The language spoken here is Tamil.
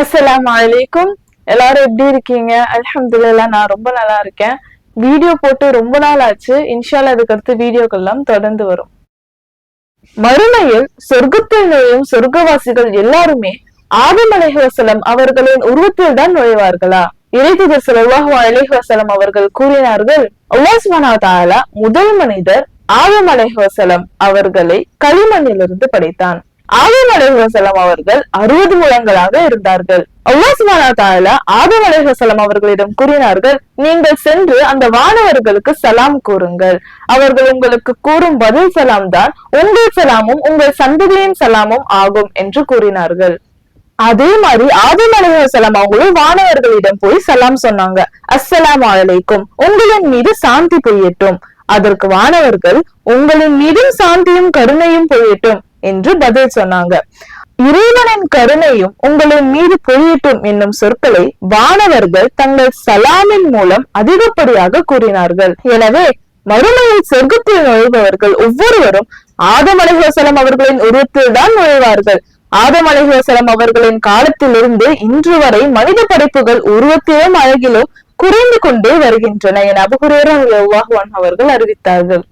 அஸ்லாம் வலைக்கும் எல்லாரும் எப்படி இருக்கீங்க? அலமதுல்லா நான் ரொம்ப நல்லா இருக்கேன். வீடியோ போட்டு ரொம்ப நாள் ஆச்சு. இன்ஷால்லா அதுக்கடுத்து வீடியோக்கெல்லாம் வீடியோக்கள் எல்லாம் தொடர்ந்து வரும். மறுமையில் சொர்க்கத்தில் நுழையும் சொர்க்கவாசிகள் எல்லாருமே ஆதம் அலைஹிவசலம் அவர்களின் உருவத்தில் தான் நுழைவார்களா? இறைத்துதர் ஸல்லல்லாஹு அலைஹி அவர்கள் கூறினார்கள் உல்லாஸ்மனா தாலா முதல் மனிதர் ஆதம் அலைஹிவசலம் அவர்களை களிமண்ணிலிருந்து படைத்தான். ஆதம் அலைஹசலம் அவர்கள் அறுபது முழங்களாக இருந்தார்கள். அல்லாஹ் ஆதம் அலைஹசலம் அவர்களிடம் கூறினார்கள் நீங்கள் சென்று அந்த வானவர்களுக்கு சலாம் கூறுங்கள். அவர்கள் உங்களுக்கு கூறும் பதில் சலாம் தான் உங்கள் சலாமும் உங்கள் சந்ததியின் சலாமும் ஆகும் என்று கூறினார்கள். அதே மாதிரி ஆதம் அலைஹிவஸலாம் அவங்களும் வானவர்களிடம் போய் சலாம் சொன்னாங்க. அஸ்ஸலாம் அலைக்கும். உங்களின் மீது சாந்தி பொய்யட்டும். அதற்கு வானவர்கள் உங்களின் மீதும் சாந்தியும் கருணையும் பொய்யட்டும். என்று பதில் சொன்னாங்க. இறைவனின் கருணையும் உங்களின் மீது பொழியட்டும் என்னும் சொற்களை வானவர்கள் தங்கள் சலாமின் மூலம் அதிகப்படியாக கூறினார்கள். எனவே மறுமையில் சொர்க்கத்தில் நுழைபவர்கள் ஒவ்வொருவரும் ஆதம் அவர்களின் உருவத்தில் தான் நுழைவார்கள். ஆதம் அவர்களின் காலத்திலிருந்து இன்று வரை மனித படைப்புகள் உருவத்திலும் அழகிலும் குறைந்து கொண்டே வருகின்றன என அபுகுரேரா அவர்கள் அறிவித்தார்கள்.